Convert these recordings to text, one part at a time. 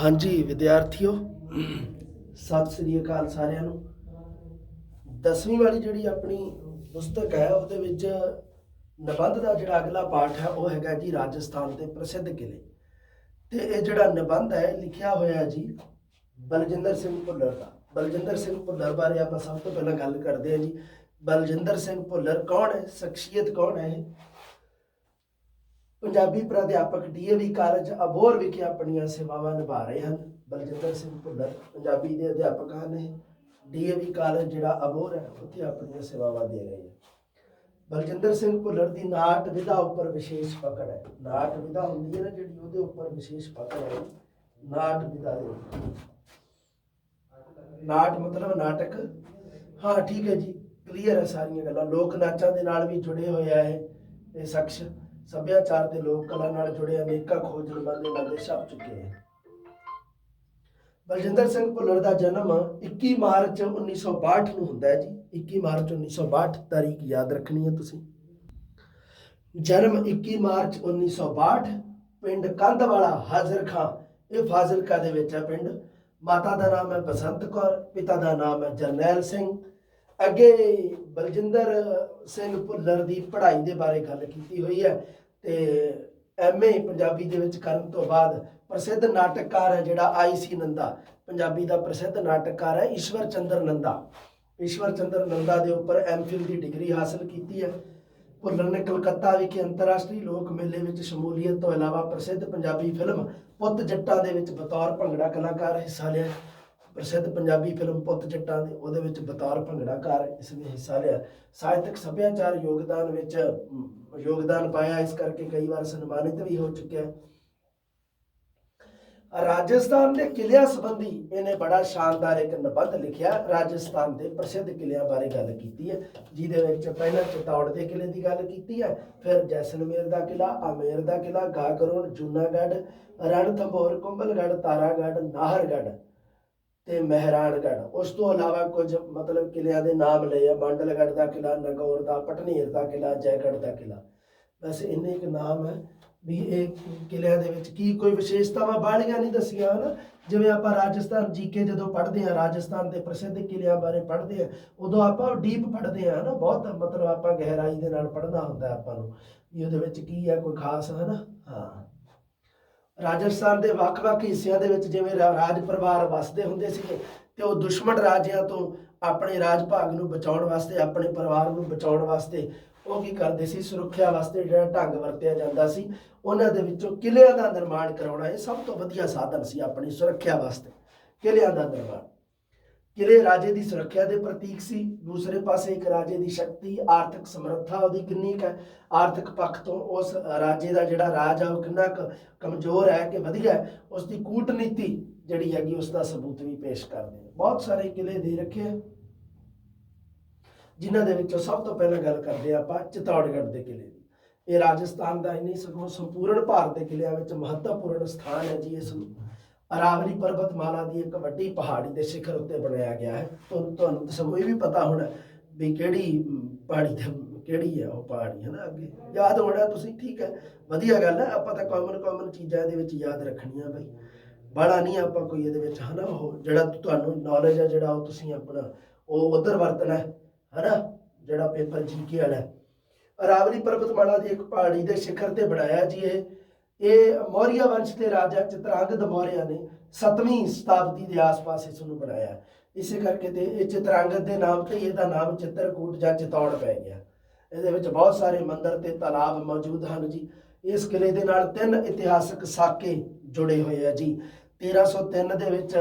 ਹਾਂਜੀ, ਵਿਦਿਆਰਥੀਓ, ਸਤਿ ਸ੍ਰੀ ਅਕਾਲ ਸਾਰਿਆਂ ਨੂੰ। ਦਸਵੀਂ ਵਾਲੀ ਜਿਹੜੀ ਆਪਣੀ ਪੁਸਤਕ ਹੈ, ਉਹਦੇ ਵਿੱਚ ਨਿਬੰਧ ਦਾ ਜਿਹੜਾ ਅਗਲਾ ਪਾਠ ਹੈ, ਉਹ ਹੈਗਾ ਜੀ ਰਾਜਸਥਾਨ ਦੇ ਪ੍ਰਸਿੱਧ ਕਿਲੇ ਤੇ ਇਹ ਜਿਹੜਾ ਨਿਬੰਧ ਹੈ ਲਿਖਿਆ ਹੋਇਆ ਜੀ ਬਲਜਿੰਦਰ ਸਿੰਘ ਭੁੱਲਰ ਦਾ। ਬਲਜਿੰਦਰ ਸਿੰਘ ਭੁੱਲਰ ਬਾਰੇ ਆਪਾਂ ਸਭ ਤੋਂ ਪਹਿਲਾਂ ਗੱਲ ਕਰਦੇ ਹਾਂ ਜੀ। ਬਲਜਿੰਦਰ ਸਿੰਘ ਭੁੱਲਰ ਕੌਣ ਹੈ? ਸ਼ਖਸੀਅਤ ਕੌਣ ਹੈ ਪੰਜਾਬੀ ਪ੍ਰਾਧਿਆਪਕ ਡੀਏਵੀ ਕਾਲਜ ਅਬੋਰ ਵਿਖੇ ਆਪਣੀਆਂ ਸੇਵਾਵਾਂ ਨਿਭਾ ਰਹੇ ਹਨ। ਬਲਜਿੰਦਰ ਸਿੰਘ ਭੁੱਲਰ ਪੰਜਾਬੀ ਦੇ ਅਧਿਆਪਕ ਹਨ ਇਹ ਡੀਏਵੀ ਕਾਲਜ ਜਿਹੜਾ ਅਬੋਰ ਹੈ, ਉੱਥੇ ਆਪਣੀਆਂ ਸੇਵਾਵਾਂ ਦੇ ਰਹੇ ਹਨ। ਬਲਜਿੰਦਰ ਸਿੰਘ ਭੁੱਲਰ ਦੀ ਨਾਟ ਵਿਧਾ ਉੱਪਰ ਵਿਸ਼ੇਸ਼ ਪਕੜ ਹੈ। ਨਾਟ ਵਿਧਾ ਹੁੰਦੀ ਹੈ ਨਾ ਜਿਹੜੀ, ਉਹਦੇ ਉੱਪਰ ਵਿਸ਼ੇਸ਼ ਪਕੜ ਹੈ। ਨਾਟ ਵਿਧਾ ਦੇ ਉੱਪਰ। ਨਾਟ ਮਤਲਬ ਨਾਟਕ? ਹਾਂ, ਠੀਕ ਹੈ ਜੀ, ਕਲੀਅਰ ਹੈ ਸਾਰੀਆਂ ਗੱਲਾਂ। ਲੋਕ ਨਾਚਾਂ ਦੇ ਨਾਲ ਵੀ ਜੁੜੇ ਹੋਇਆ ਹੈ ਇਹ ਸ਼ਖਸ। ਸੱਭਿਆਚਾਰ ਦੇ ਲੋਕ ਕਲਾ ਨਾਲ ਜੁੜੇ ਅਨੇਕਾਂ ਖੋਜ ਨਿਬੰਧ ਇਹਨਾਂ ਛਪ ਚੁੱਕੇ ਹੈ। ਬਲਜਿੰਦਰ ਸਿੰਘ ਭੁੱਲਰ ਦਾ ਜਨਮ 21 ਮਾਰਚ 1962 ਨੂੰ ਹੁੰਦਾ ਹੈ ਜੀ। 21 ਮਾਰਚ 1962 ਤਾਰੀਖ ਯਾਦ ਰੱਖਣੀ ਹੈ ਤੁਸੀਂ। ਜਨਮ 21 ਮਾਰਚ 1962 ਪਿੰਡ ਕੰਧਵਾਲਾ, ਹਾਜ਼ਰ ਖਾਂ। ਇਹ ਫਾਜ਼ਿਲਕਾ ਦੇ ਵਿੱਚ ਹੈ ਪਿੰਡ। ਮਾਤਾ ਦਾ ਨਾਮ ਹੈ ਬਸੰਤ ਕੌਰ, ਪਿਤਾ ਦਾ ਨਾਮ ਹੈ ਜਰਨੈਲ ਸਿੰਘ। ਅੱਗੇ ਬਲਜਿੰਦਰ ਸਿੰਘ ਭੁੱਲਰ ਦੀ ਪੜ੍ਹਾਈ ਦੇ ਬਾਰੇ ਗੱਲ ਕੀਤੀ ਹੋਈ ਹੈ। ਤੇ ਐਮਏ ਪੰਜਾਬੀ ਦੇ ਵਿੱਚ ਕਰਨ ਤੋਂ ਬਾਅਦ ਪ੍ਰਸਿੱਧ ਨਾਟਕਕਾਰ ਹੈ ਜਿਹੜਾ ਆਈ ਸੀ ਨੰਦਾ। ਪੰਜਾਬੀ ਦਾ ਪ੍ਰਸਿੱਧ ਨਾਟਕਕਾਰ ਹੈ ਈਸ਼ਵਰ ਚੰਦਰ ਨੰਦਾ। ਈਸ਼ਵਰ ਚੰਦਰ ਨੰਦਾ ਦੇ ਉੱਪਰ ਐਮਫਿਲ ਦੀ ਡਿਗਰੀ ਹਾਸਲ ਕੀਤੀ ਹੈ। ਭੁੱਲਰ ਨੇ ਕਲਕੱਤਾ ਵਿਖੇ ਅੰਤਰਰਾਸ਼ਟਰੀ ਲੋਕ ਮੇਲੇ ਵਿੱਚ ਸ਼ਮੂਲੀਅਤ ਤੋਂ ਇਲਾਵਾ ਪ੍ਰਸਿੱਧ ਪੰਜਾਬੀ ਫਿਲਮ ਪੁੱਤ ਜੱਟਾਂ ਦੇ ਵਿੱਚ ਬਤੌਰ ਭੰਗੜਾ ਕਲਾਕਾਰ ਹਿੱਸਾ ਲਿਆ ਪ੍ਰਸਿੱਧ ਪੰਜਾਬੀ ਫਿਲਮ ਪੁੱਤ ਚਿੱਟਾਂ ਦੇ, ਉਹਦੇ ਵਿੱਚ ਬਤੌਰ ਭੰਗੜਾਕਾਰ ਇਸ ਨੇ ਹਿੱਸਾ ਲਿਆ। ਸਾਹਿਤਕ ਸੱਭਿਆਚਾਰ ਯੋਗਦਾਨ ਵਿੱਚ ਯੋਗਦਾਨ ਪਾਇਆ, ਇਸ ਕਰਕੇ ਕਈ ਵਾਰ ਸਨਮਾਨਿਤ ਵੀ ਹੋ ਚੁੱਕਿਆ। ਰਾਜਸਥਾਨ ਦੇ ਕਿਲਿਆਂ ਸੰਬੰਧੀ ਇਹਨੇ ਬੜਾ ਸ਼ਾਨਦਾਰ ਇੱਕ ਨਿਬੰਧ ਲਿਖਿਆ। ਰਾਜਸਥਾਨ ਦੇ ਪ੍ਰਸਿੱਧ ਕਿਲਿਆਂ ਬਾਰੇ ਗੱਲ ਕੀਤੀ ਹੈ, ਜਿਹਦੇ ਵਿੱਚ ਪਹਿਲਾਂ ਚਿਤੌੜ ਦੇ ਕਿਲੇ ਦੀ ਗੱਲ ਕੀਤੀ ਹੈ, ਫਿਰ ਜੈਸਲਮੇਰ ਦਾ ਕਿਲਾ, ਆਮੇਰ ਦਾ ਕਿਲਾ ਗਾਗਰੋਨ ਜੂਨਾਗੜ੍ਹ ਰਣਥੰਭੌਰ ਕੁੰਭਲਗੜ੍ਹ, ਤਾਰਾਗੜ੍ਹ, ਨਾਹਰਗੜ੍ਹ। ਤੇ ਮਹਿਰਾਨਗੜ੍ਹ ਉਸ ਤੋਂ ਇਲਾਵਾ ਕੁਝ ਮਤਲਬ ਕਿਲਿਆਂ ਦੇ ਨਾਮ ਲਏ ਆ। ਮੰਡਲਗੜ੍ਹ ਦਾ ਕਿਲਾ, ਨਗੌਰ ਦਾ, ਪਟਨੀਰ ਦਾ ਕਿਲਾ ਜੈਗੜ੍ਹ ਦਾ ਕਿਲਾ। ਬਸ ਇੰਨੇ ਕੁ ਨਾਮ ਹੈ ਵੀ ਇਹ ਕਿਲਿਆਂ ਦੇ ਵਿੱਚ ਕੀ ਕੋਈ ਵਿਸ਼ੇਸ਼ਤਾਵਾਂ ਬਾਹਲੀਆਂ ਨਹੀਂ ਦੱਸੀਆਂ, ਹਨ? ਜਿਵੇਂ ਆਪਾਂ ਰਾਜਸਥਾਨ ਜੀਕੇ ਜਦੋਂ ਪੜ੍ਹਦੇ ਆ ਰਾਜਸਥਾਨ ਦੇ ਪ੍ਰਸਿੱਧ ਕਿਲਿਆਂ ਬਾਰੇ ਪੜ੍ਹਦੇ ਆ ਉਦੋਂ ਆਪਾਂ ਡੀਪ ਪੜ੍ਹਦੇ ਆ ਨਾ ਬਹੁਤ ਮਤਲਬ ਆਪਾਂ ਗਹਿਰਾਈ ਦੇ ਨਾਲ ਪੜ੍ਹਨਾ ਹੁੰਦਾ ਆਪਾਂ ਨੂੰ, ਵੀ ਉਹਦੇ ਵਿੱਚ ਕੀ ਹੈ ਕੋਈ ਖਾਸ ਹੈ ਨਾ ਹਾਂ। ਰਾਜਸਥਾਨ ਦੇ ਵੱਖ-ਵੱਖ ਹਿੱਸਿਆਂ ਦੇ ਵਿੱਚ ਜਿਵੇਂ ਰਾ- ਰਾਜ ਪਰਿਵਾਰ ਵਸਦੇ ਹੁੰਦੇ ਸੀਗੇ ਤੇ ਉਹ ਦੁਸ਼ਮਣ ਰਾਜਿਆਂ ਤੋਂ ਆਪਣੇ ਰਾਜ ਭਾਗ ਨੂੰ ਬਚਾਉਣ ਵਾਸਤੇ, ਆਪਣੇ ਪਰਿਵਾਰ ਨੂੰ ਬਚਾਉਣ ਵਾਸਤੇ ਉਹ ਕੀ ਕਰਦੇ ਸੀ? ਸੁਰੱਖਿਆ ਵਾਸਤੇ ਜਿਹੜਾ ਢੰਗ ਵਰਤਿਆ ਜਾਂਦਾ ਸੀ, ਉਹਨਾਂ ਦੇ ਵਿੱਚੋਂ ਕਿਲ੍ਹਿਆਂ ਦਾ ਨਿਰਮਾਣ ਕਰਾਉਣਾ ਇਹ ਸਭ ਤੋਂ ਵਧੀਆ ਸਾਧਨ ਸੀ ਆਪਣੀ ਸੁਰੱਖਿਆ ਵਾਸਤੇ ਕਿਲ੍ਹਿਆਂ ਦਾ ਨਿਰਮਾਣ। ਕਿਲੇ ਰਾਜੇ ਦੀ ਸੁਰੱਖਿਆ ਦੇ ਪ੍ਰਤੀਕ ਸੀ? ਦੂਸਰੇ ਪਾਸੇ ਇੱਕ ਰਾਜੇ ਦੀ ਸ਼ਕਤੀ, ਆਰਥਿਕ ਸਮਰੱਥਾ ਉਹਦੀ ਕਿੰਨੀ ਕੁ ਆਰਥਿਕ ਪੱਖ ਤੋਂ ਉਸ ਰਾਜੇ ਦਾ ਜਿਹੜਾ ਰਾਜ ਆ, ਉਹ ਕਿੰਨਾ ਕਮਜ਼ੋਰ ਹੈ ਕਿ ਵਧੀਆ ਉਸ ਦੀ ਕੂਟਨੀਤੀ ਜਿਹੜੀ ਹੈਗੀ ਉਸ ਦਾ ਸਬੂਤ ਵੀ ਪੇਸ਼ ਕਰਦੇ ਨੇ। ਬਹੁਤ ਸਾਰੇ ਕਿਲੇ ਦੇ ਰੱਖੇ ਆ, ਜਿਨ੍ਹਾਂ ਦੇ ਵਿੱਚੋਂ ਸਭ ਤੋਂ ਪਹਿਲਾਂ ਗੱਲ ਕਰਦੇ ਆ ਆਪਾਂ ਚਿਤੌੜਗੜ੍ਹ ਦੇ ਕਿਲੇ ਦੀ। ਇਹ ਰਾਜਸਥਾਨ ਦਾ ਹੀ ਨਹੀਂ ਸਗੋਂ ਸੰਪੂਰਨ ਭਾਰਤ ਦੇ ਕਿਲਿਆਂ ਵਿੱਚ ਮਹੱਤਵਪੂਰਨ ਸਥਾਨ ਹੈ ਜੀ, ਇਸ ਨੂੰ। ਅਰਾਵਲੀ ਪਰਬਤਮਾਲਾ ਦੀ ਇੱਕ ਵੱਡੀ ਪਹਾੜੀ ਦੇ ਸਿਖਰ ਉੱਤੇ ਬਣਾਇਆ ਗਿਆ ਹੈ। ਤੁਹਾਨੂੰ ਤੁਹਾਨੂੰ ਸਗੋਂ ਇਹ ਵੀ ਪਤਾ ਹੋਣਾ ਵੀ ਕਿਹੜੀ ਪਹਾੜੀ ਤੇ ਕਿਹੜੀ ਹੈ ਉਹ ਪਹਾੜੀ ਹੈ ਨਾ ਅੱਗੇ। ਯਾਦ ਹੋਣਾ ਤੁਸੀਂ, ਠੀਕ ਹੈ। ਵਧੀਆ ਗੱਲ ਹੈ, ਆਪਾਂ ਤਾਂ ਕਾਮਨ ਕਾਮਨ ਚੀਜ਼ਾਂ ਇਹਦੇ ਵਿੱਚ ਯਾਦ ਰੱਖਣੀਆਂ ਬਈ। ਬੜਾ ਨਹੀਂ ਆਪਾਂ ਕੋਈ ਇਹਦੇ ਵਿੱਚ, ਹਨਾ, ਉਹ ਜਿਹੜਾ ਤੁਹਾਨੂੰ ਨੌਲੇਜ ਹੈ, ਜਿਹੜਾ ਉਹ ਤੁਸੀਂ ਆਪਣਾ, ਉਹ ਉਧਰ ਵਰਤਣਾ ਹੈ, ਹਨਾ, ਜਿਹੜਾ ਪੇਪਰ ਜੀਕੇ ਵਾਲਾ ਹੈ। ਅਰਾਵਲੀ ਪਰਬਤਮਾਲਾ ਦੀ ਇੱਕ ਪਹਾੜੀ ਦੇ ਸਿਖਰ ਤੇ ਬਣਾਇਆ ਜੀ ਇਹ। ਇਹ ਮੌਰੀਆ ਵੰਸ਼ ਦੇ ਰਾਜਾ ਚਿਤਰਾਂਗਦ ਮੌਰਿਆ ਨੇ 7ਵੀਂ ਸ਼ਤਾਬਦੀ ਦੇ ਆਸ-ਪਾਸ ਇਸ ਨੂੰ ਬਣਾਇਆ। ਇਸੇ ਕਰਕੇ ਤੇ ਇਹ ਚਿਤਰਾਂਗਦ ਦੇ ਨਾਮ ਤੇ ਇਹਦਾ ਨਾਮ ਚਿੱਤਰਕੂਟ ਜਾਂ ਚਿਤੌੜ ਪੈ ਗਿਆ। ਇਹਦੇ ਵਿੱਚ ਬਹੁਤ ਸਾਰੇ ਮੰਦਰ ਤੇ ਤਾਲਾਬ ਮੌਜੂਦ ਹਨ ਜੀ। ਇਸ ਕਿਲੇ ਦੇ ਨਾਲ ਤਿੰਨ ਇਤਿਹਾਸਕ ਸਾਕੇ ਜੁੜੇ ਹੋਏ ਆ ਜੀ। 1303 ਦੇ ਵਿੱਚ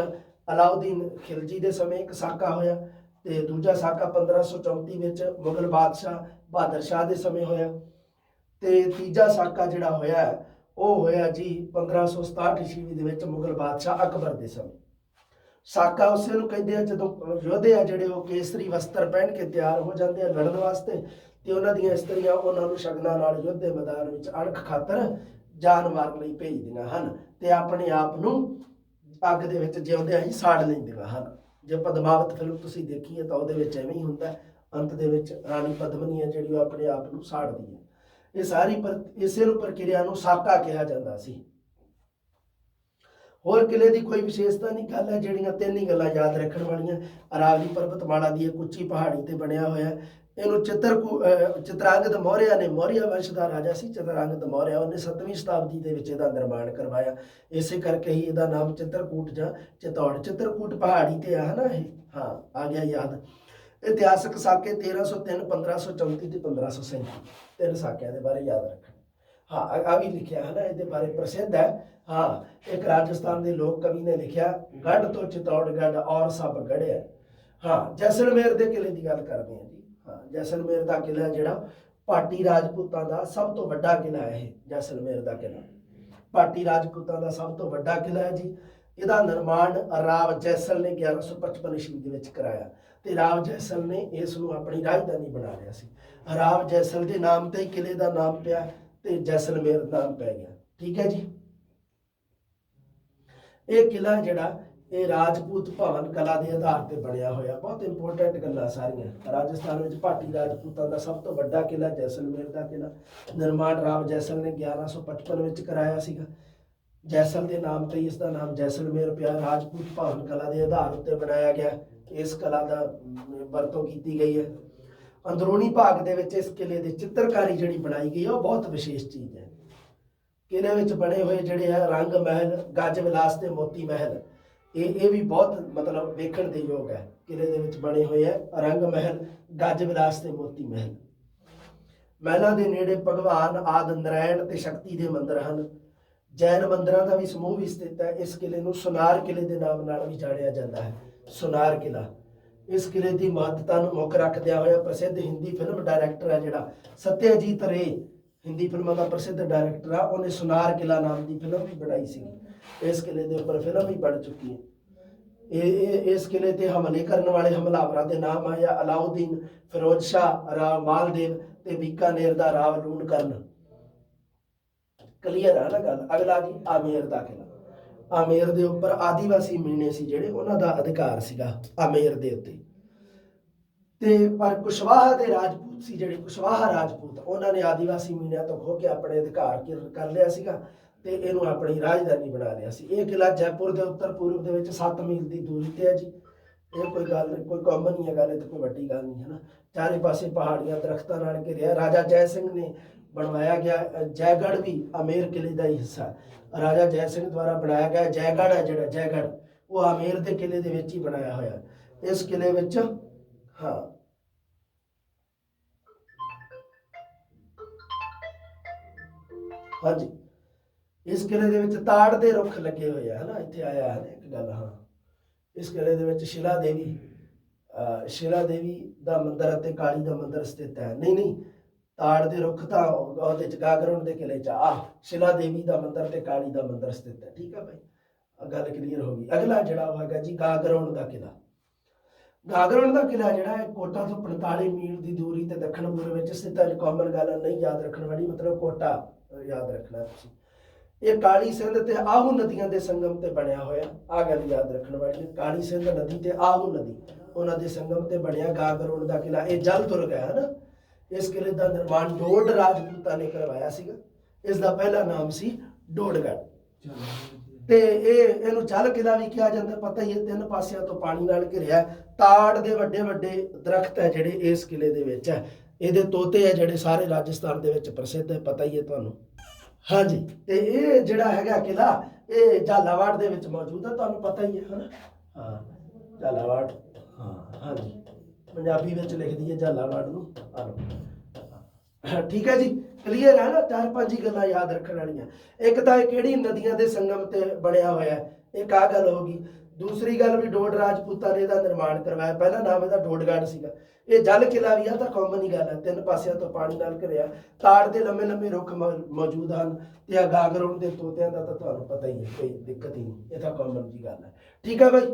ਅਲਾਉਦੀਨ ਖਿਲਜੀ ਦੇ ਸਮੇਂ ਇੱਕ ਸਾਕਾ ਹੋਇਆ ਤੇ ਦੂਜਾ ਸਾਕਾ 1534 ਵਿੱਚ ਮੁਗਲ ਬਾਦਸ਼ਾਹ ਬਹਾਦਰ ਸ਼ਾਹ ਦੇ ਸਮੇਂ ਹੋਇਆ ਤੇ ਤੀਜਾ ਸਾਕਾ ਜਿਹੜਾ ਹੋਇਆ ਉਹ ਹੋਇਆ ਜੀ 1567 ਈਸਵੀ ਦੇ ਵਿੱਚ ਮੁਗਲ ਬਾਦਸ਼ਾਹ ਅਕਬਰ ਦੇ ਸਮੇਂ। ਸਾਕਾ ਉਸੇ ਨੂੰ ਕਹਿੰਦੇ ਆ ਜਦੋਂ ਯੋਧੇ ਆ ਜਿਹੜੇ ਉਹ ਕੇਸਰੀ ਵਸਤਰ ਪਹਿਨ ਕੇ ਤਿਆਰ ਹੋ ਜਾਂਦੇ ਆ ਲੜਨ ਵਾਸਤੇ ਤੇ ਉਹਨਾਂ ਦੀਆਂ ਇਸਤਰੀਆਂ ਉਹਨਾਂ ਨੂੰ ਸ਼ਗਨਾਂ ਨਾਲ ਯੁੱਧ ਦੇ ਮੈਦਾਨ ਵਿੱਚ ਅਣਖ ਖਾਤਰ ਜਾਨ ਮਾਰਨ ਲਈ ਭੇਜਦੀਆਂ ਹਨ ਤੇ ਆਪਣੇ ਆਪ ਨੂੰ ਅੱਗ ਦੇ ਵਿੱਚ ਜਿਉਂਦਿਆਂ ਹੀ ਸਾੜ ਲੈਂਦੀਆਂ ਹਨ। ਜੇ ਪਦਮਾਵਤ ਫਿਲਮ ਤੁਸੀਂ ਦੇਖੀ ਹੈ ਤਾਂ ਉਹਦੇ ਵਿੱਚ ਐਵੇਂ ਹੀ ਹੁੰਦਾ ਅੰਤ ਦੇ ਵਿੱਚ ਰਾਣੀ ਪਦਮਨੀ ਹੈ ਜਿਹੜੀ ਉਹ ਆਪਣੇ ਆਪ ਨੂੰ ਸਾੜਦੀ ਹੈ ਇਹ ਸਾਰੀ ਇਸੇ ਨੂੰ ਪ੍ਰਕਿਰਿਆ ਨੂੰ ਸਾਕਾ ਕਿਹਾ ਜਾਂਦਾ ਸੀ। ਹੋਰ ਕਿਲੇ ਦੀ ਕੋਈ ਵਿਸ਼ੇਸ਼ਤਾ ਨਹੀਂ, ਗੱਲ ਹੈ ਜਿਹੜੀਆਂ ਤਿੰਨ ਹੀ ਗੱਲਾਂ ਯਾਦ ਰੱਖਣ ਵਾਲੀਆਂ। ਅਰਾਵਲੀ ਪਰਬਤਮਾਲਾ ਦੀ ਇੱਕ ਉੱਚੀ ਪਹਾੜੀ ਤੇ ਬਣਿਆ ਹੋਇਆ ਇਹਨੂੰ ਚਿੱਤਰਕੂ ਅਹ, ਚਿਤਰਾਂਗਦ ਮੌਰਿਆ ਨੇ, ਮੌਰਿਆ ਵੰਸ਼ ਦਾ ਰਾਜਾ ਸੀ, ਚਿਤਰਾਂਗਦ ਮੌਰਿਆ ਉਹਨੇ 7ਵੀਂ ਸ਼ਤਾਬਦੀ ਦੇ ਵਿੱਚ ਇਹਦਾ ਨਿਰਮਾਣ ਕਰਵਾਇਆ। ਇਸੇ ਕਰਕੇ ਹੀ ਇਹਦਾ ਨਾਮ ਚਿੱਤਰਕੂਟ ਜਾਂ ਚਿਤੌੜ, ਚਿੱਤਰਕੂਟ ਪਹਾੜੀ ਤੇ ਆ, ਹਨਾ ਇਹ? ਹਾਂ, ਆ ਗਿਆ ਯਾਦ। ਇਤਿਹਾਸਕ ਸਾਕੇ 1303 1534 ਤੇ 1537 ਤਿੰਨ ਸਾਕਿਆਂ ਦੇ ਬਾਰੇ ਯਾਦ ਰੱਖਣਾ। ਹਾਂ, ਆ- ਵੀ ਲਿਖਿਆ ਹੈ ਨਾ, ਇਹਦੇ ਬਾਰੇ ਪ੍ਰਸਿੱਧ ਹੈ। ਹਾਂ, ਇੱਕ ਰਾਜਸਥਾਨ ਦੇ ਲੋਕ ਕਵੀ ਨੇ ਲਿਖਿਆ ਗੜ ਤੋਂ ਚਿਤੌੜਗੜ ਔਰ ਸਭ ਗੜਿਆ ਹਾਂ, ਜੈਸਲਮੇਰ ਦੇ ਕਿਲੇ ਦੀ ਗੱਲ ਕਰਦੇ ਹਾਂ ਜੀ। ਹਾਂ, ਜੈਸਲਮੇਰ ਦਾ ਕਿਲਾ ਜਿਹੜਾ, ਪਾਟੀ ਰਾਜਪੂਤਾਂ ਦਾ ਸਭ ਤੋਂ ਵੱਡਾ ਕਿਲਾ ਹੈ ਇਹ, ਜੈਸਲਮੇਰ ਦਾ ਕਿਲਾ। ਪਾਟੀ ਰਾਜਪੂਤਾਂ ਦਾ ਸਭ ਤੋਂ ਵੱਡਾ ਕਿਲਾ ਹੈ ਜੀ। ਇਹਦਾ ਨਿਰਮਾਣ ਰਾਵ ਜੈਸਲ ਨੇ 1155 ਈਸਵੀ ਦੇ ਵਿੱਚ ਕਰਾਇਆ ਤੇ ਰਾਵ ਜੈਸਲ ਨੇ ਇਸ ਨੂੰ ਆਪਣੀ ਰਾਜਧਾਨੀ ਬਣਾ ਲਿਆ ਸੀ। ਰਾਵ ਜੈਸਲ ਦੇ ਨਾਮ ਤੇ ਹੀ ਕਿਲੇ ਦਾ ਨਾਮ ਪਿਆ ਤੇ ਜੈਸਲਮੇਰ ਨਾਮ ਪੈ ਗਿਆ। ਠੀਕ ਹੈ ਜੀ? ਇਹ ਕਿਲਾ ਜਿਹੜਾ, ਇਹ ਰਾਜਪੂਤ ਭਵਨ ਕਲਾ ਦੇ ਆਧਾਰ ਤੇ ਬਣਿਆ ਹੋਇਆ। ਬਹੁਤ ਇੰਪੋਰਟੈਂਟ ਗੱਲਾਂ ਸਾਰੀਆਂ। ਰਾਜਸਥਾਨ ਵਿੱਚ ਭਾਟੀ ਰਾਜਪੂਤਾਂ ਦਾ ਸਭ ਤੋਂ ਵੱਡਾ ਕਿਲਾ ਜੈਸਲਮੇਰ ਦਾ ਕਿਲਾ ਨਿਰਮਾਣ ਰਾਵ ਜੈਸਲ ਨੇ 1155 ਵਿੱਚ ਕਰਾਇਆ ਸੀਗਾ। ਜੈਸਲ ਦੇ ਨਾਮ ਤੇ ਹੀ ਇਸ ਦਾ ਨਾਮ ਜੈਸਲਮੇਰ ਪਿਆ। ਰਾਜਪੂਤ ਭਾਵਨ ਕਲਾ ਦੇ ਆਧਾਰ ਉੱਤੇ ਬਣਾਇਆ ਗਿਆ। ਇਸ ਕਲਾ ਦਾ ਵਰਤੋਂ ਕੀਤੀ ਗਈ ਹੈ। ਅੰਦਰੂਨੀ ਭਾਗ ਦੇ ਵਿੱਚ ਇਸ ਕਿਲੇ ਦੇ ਚਿੱਤਰਕਾਰੀ ਜਿਹੜੀ ਬਣਾਈ ਗਈ ਹੈ, ਉਹ ਬਹੁਤ ਵਿਸ਼ੇਸ਼ ਚੀਜ਼ ਹੈ। ਕਿਲੇ ਵਿੱਚ ਬਣੇ ਹੋਏ ਜਿਹੜੇ ਹੈ ਰੰਗ ਮਹਿਲ, ਗੱਜ ਵਿਲਾਸ ਤੇ ਮੋਤੀ ਮਹਿਲ, ਇਹ ਇਹ ਵੀ ਬਹੁਤ ਮਤਲਬ ਵੇਖਣ ਦੇ ਯੋਗ ਹੈ। ਕਿਲੇ ਦੇ ਵਿੱਚ ਬਣੇ ਹੋਏ ਹੈ ਰੰਗ ਮਹਿਲ, ਗੱਜ ਵਿਲਾਸ ਤੇ ਮੋਤੀ ਮਹਿਲ। ਮਹਿਲਾਂ ਦੇ ਨੇੜੇ ਭਗਵਾਨ, ਆਦ, ਨਰਾਇਣ ਤੇ ਸ਼ਕਤੀ ਦੇ ਮੰਦਰ ਹਨ। ਜੈਨ ਮੰਦਰਾਂ ਦਾ ਵੀ ਸਮੂਹ ਵੀ ਸਥਿਤ ਹੈ, ਇਸ ਕਿਲੇ ਨੂੰ ਸੁਨਾਰ ਕਿਲੇ ਦੇ ਨਾਮ ਨਾਲ ਵੀ ਜਾਣਿਆ ਜਾਂਦਾ ਹੈ, ਸੁਨਾਰ ਕਿਲਾ। ਇਸ ਕਿਲੇ ਦੀ ਮਹੱਤਤਾ ਨੂੰ ਮੁੱਖ ਰੱਖਦਿਆਂ ਹੋਇਆ ਪ੍ਰਸਿੱਧ ਹਿੰਦੀ ਫਿਲਮ ਡਾਇਰੈਕਟਰ ਹੈ ਜਿਹੜਾ ਸਤਿਆਜੀਤ ਰੇ, ਹਿੰਦੀ ਫਿਲਮਾਂ ਦਾ ਪ੍ਰਸਿੱਧ ਡਾਇਰੈਕਟਰ ਆ, ਉਹਨੇ ਸੁਨਾਰ ਕਿਲਾ ਨਾਮ ਦੀ ਫਿਲਮ ਵੀ ਬਣਾਈ ਸੀ। ਇਸ ਕਿਲੇ ਦੇ ਉੱਪਰ ਫਿਲਮ ਵੀ ਬਣ ਚੁੱਕੀ ਹੈ। ਇਹ ਇਹ, ਇਸ ਕਿਲੇ ਤੇ ਹਮਲੇ ਕਰਨ ਵਾਲੇ ਹਮਲਾਵਰਾਂ ਦੇ ਨਾਮ ਆਇਆ ਅਲਾਉਦੀਨ ਫਿਰੋਜ਼ ਸ਼ਾਹ ਰਾਵ ਮਾਲਦੇਵ ਤੇ ਬੀਕਾਨੇਰ ਦਾ ਰਾਵ ਲੂਣਕਰਨ ਕਲੀਅਰ ਹੈ ਨਾ ਗੱਲ। ਅਗਲਾ ਜੀ, ਆਮੇਰ ਦਾ ਕਿਲਾ ਆਮੇਰ ਦੇ ਉੱਪਰ ਆਦੀਵਾਸੀ ਮੀਣੇ ਸੀ ਜਿਹੜੇ, ਉਹਨਾਂ ਦਾ ਅਧਿਕਾਰ ਸੀਗਾ ਆਮੇਰ ਦੇ ਉੱਤੇ। ਤੇ ਪਰ ਕੁਸ਼ਵਾਹਾ ਦੇ ਰਾਜਪੂਤ ਸੀ ਜਿਹੜੇ, ਕੁਸ਼ਵਾਹਾ ਰਾਜਪੂਤ, ਉਹਨਾਂ ਨੇ ਆਦੀਵਾਸੀ ਮੀਣਿਆਂ ਤੋਂ ਖੋ ਕੇ ਆਪਣੇ ਅਧਿਕਾਰ ਕਰ- ਕਰ ਲਿਆ ਸੀਗਾ ਤੇ ਇਹਨੂੰ ਆਪਣੀ ਰਾਜਧਾਨੀ ਬਣਾ ਲਿਆ ਸੀ। ਇਹ ਕਿਲਾ ਜੈਪੁਰ ਦੇ ਉੱਤਰ ਪੂਰਬ ਦੇ ਵਿੱਚ 7 ਮੀਲ ਦੀ ਦੂਰੀ ਤੇ ਹੈ ਜੀ। ਇਹ ਕੋਈ ਗੱਲ ਨਹੀਂ, ਕੋਈ ਕਾਮਨ ਨਹੀਂ ਹੈ ਗੱਲ ਇਹ ਤਾਂ ਕੋਈ ਵੱਡੀ ਗੱਲ ਨਹੀਂ ਹੈ ਨਾ। ਚਾਰੇ ਪਾਸੇ ਪਹਾੜੀਆਂ, ਦਰਖਤਾਂ ਨਾਲ ਘਿਰਿਆ। ਰਾਜਾ ਜੈ ਸਿੰਘ ਨੇ ਬਣਵਾਇਆ ਗਿਆ ਅ, ਜੈਗੜ੍ਹ ਵੀ ਅਮੇਰ ਕਿਲੇ ਦਾ ਹੀ ਹਿੱਸਾ ਰਾਜਾ ਜੈ ਸਿੰਘ ਦੁਆਰਾ ਬਣਾਇਆ ਗਿਆ ਜੈਗੜ੍ਹ ਹੈ ਜਿਹੜਾ ਜੈਗੜ੍ਹ। ਉਹ ਅਮੇਰ ਦੇ ਕਿਲੇ ਦੇ ਵਿੱਚ ਹੀ ਬਣਾਇਆ ਹੋਇਆ ਇਸ ਕਿਲੇ ਵਿੱਚ ਹਾਂ। ਹਾਂਜੀ। ਇਸ ਕਿਲੇ ਦੇ ਵਿੱਚ ਤਾੜ ਦੇ ਰੁੱਖ ਲੱਗੇ ਹੋਏ ਆ ਹਨਾ? ਇੱਥੇ ਆਇਆ ਹੈ ਇੱਕ ਗੱਲ ਹਾਂ। ਇਸ ਕਿਲੇ ਦੇ ਵਿੱਚ ਸ਼ਿਲਾ ਦੇਵੀ ਅਹ ਸ਼ਿਲਾ ਦੇਵੀ ਦਾ ਮੰਦਿਰ ਅਤੇ ਕਾਲੀ ਦਾ ਮੰਦਿਰ ਸਥਿਤ ਹੈ। ਨਹੀਂ ਨਹੀਂ। ਤਾੜ ਦੇ ਰੁੱਖ ਤਾਂ ਉਹਦੇ ਚ ਦੇ ਕਿਲੇ ਚ। ਆ ਸ਼ਿਲਾ ਦੇਵੀ ਦਾ ਮੰਦਿਰ ਤੇ ਕਾਲੀ ਦਾ ਮੰਦਿਰ ਸਥਿਤ ਹੈ। ਠੀਕ ਹੈ ਭਾਈ। ਗੱਲ ਕਲੀਅਰ ਹੋ ਗਈ। ਅਗਲਾ ਜਿਹੜਾ ਹੈਗਾ ਜੀ ਗਾਗਰਣ ਦਾ ਕਿਲਾ। ਗਾਗਰਣ ਦਾ ਕਿਲਾ ਜਿਹੜਾ ਹੈ, ਕੋਟਾ ਤੋਂ 45 ਮੀਲ ਦੀ ਦੂਰੀ ਤੇ ਦੱਖਣ ਪੂਰਬ ਵਿੱਚ ਸਥਿਤ ਹੈ। ਕਾਮਨ ਗੱਲ ਨਹੀਂ ਯਾਦ ਰੱਖਣ ਵਾਲੀ, ਮਤਲਬ ਕੋਟਾ ਯਾਦ ਰੱਖਣਾ ਤੁਸੀਂ। ਇਹ ਕਾਲੀ ਸਿੰਧ ਤੇ ਆਹੂ ਨਦੀਆਂ ਦੇ ਸੰਗਮ ਤੇ ਬਣਿਆ ਹੋਇਆ। ਆ ਗੱਲ ਯਾਦ ਰੱਖਣ ਵਾਲੀ, ਕਾਲੀ ਸਿੰਧ ਨਦੀ ਤੇ ਆਹੂ ਨਦੀ। ਉਹਨਾਂ ਦੇ ਸੰਗਮ ਤੇ ਬਣਿਆ ਗਾਗਰੋੜ ਦਾ ਕਿਲਾ। ਇਹ ਜਲ ਦੁਰਗ ਹੈ ਨਾ ਇਸ ਕਿਲੇ ਦਾ ਨਿਰਮਾਣ ਡੋਡ ਰਾਜਪੂਤਾਂ ਨੇ ਕਰਵਾਇਆ ਸੀਗਾ। ਇਸ ਦਾ ਪਹਿਲਾ ਨਾਮ ਸੀ ਡੋਡਗੜ੍ਹ ਤੇ ਇਹ, ਇਹਨੂੰ ਜਲ ਕਿਲਾ ਵੀ ਕਿਹਾ ਜਾਂਦਾ, ਪਤਾ ਹੀ ਹੈ, ਤਿੰਨ ਪਾਸਿਆਂ ਤੋਂ ਪਾਣੀ ਨਾਲ ਘਿਰਿਆ ਤਾੜ ਦੇ ਵੱਡੇ ਵੱਡੇ ਦਰਖਤ ਹੈ ਜਿਹੜੇ ਇਸ ਕਿਲੇ ਦੇ ਵਿੱਚ ਹੈ। ਇਹਦੇ ਤੋਤੇ ਹੈ ਜਿਹੜੇ ਸਾਰੇ ਰਾਜਸਥਾਨ ਦੇ ਵਿੱਚ ਪ੍ਰਸਿੱਧ ਹੈ, ਪਤਾ ਹੀ ਹੈ ਤੁਹਾਨੂੰ। ਹਾਂਜੀ, ਤੇ ਇਹ ਜਿਹੜਾ ਹੈਗਾ ਕਿਲਾ, ਇਹ ਝਾਲਾਵਾੜ ਦੇ ਵਿੱਚ ਮੌਜੂਦ ਹੈ, ਤੁਹਾਨੂੰ ਪਤਾ ਹੀ ਹੈ, ਹਨਾ? ਹਾਂ, ਝਾਲਾਵਾੜ, ਹਾਂ, ਹਾਂਜੀ। ਪੰਜਾਬੀ ਵਿੱਚ ਲਿਖਦੀ ਹੈ ਝਾਲਾਵਾੜ ਨੂੰ। ਆਹ ਲਓ। ਠੀਕ ਹੈ ਜੀ। ਕਲੀਅਰ ਹੈ ਨਾ? ਚਾਰ ਪੰਜ ਹੀ ਗੱਲਾਂ ਯਾਦ ਰੱਖਣ ਵਾਲੀਆਂ। ਇੱਕ ਤਾਂ ਇਹ ਕਿਹੜੀ ਨਦੀਆਂ ਦੇ ਸੰਗਮ ਤੇ ਬਣਿਆ ਹੋਇਆ ਹੈ? ਇੱਕ ਗੱਲ ਹੋ ਦੂਸਰੀ ਗੱਲ ਵੀ ਡੋਡ ਰਾਜਪੂਤਾਂ ਨੇ ਇਹਦਾ ਨਿਰਮਾਣ ਕਰਵਾਇਆ। ਪਹਿਲਾ ਨਾਮ ਇਹਦਾ ਡੋਡਗੜ੍ਹ ਸੀਗਾ। ਇਹ ਜਲ ਕਿਲਾ ਵੀ ਆ ਤਾਂ ਕਾਮਨ ਹੀ ਗੱਲ ਹੈ। ਤਿੰਨ ਪਾਸਿਆਂ ਤੋਂ ਪਾਣੀ ਨਾਲ ਘਿਰਿਆ। ਤਾੜ ਦੇ ਲੰਮੇ ਲੰਮੇ ਰੁੱਖ ਮੌਜੂਦ ਹਨ ਤੇ ਆ ਗਾਗਰੋਂ ਦੇ ਤੋਤਿਆਂ ਦਾ ਤਾਂ ਤੁਹਾਨੂੰ ਪਤਾ ਹੀ ਹੈ, ਕੋਈ ਦਿੱਕਤ ਹੀ ਨਹੀਂ। ਇਹ ਤਾਂ ਕਾਮਨ ਜੀ ਗੱਲ ਹੈ। ਠੀਕ ਹੈ ਬਾਈ?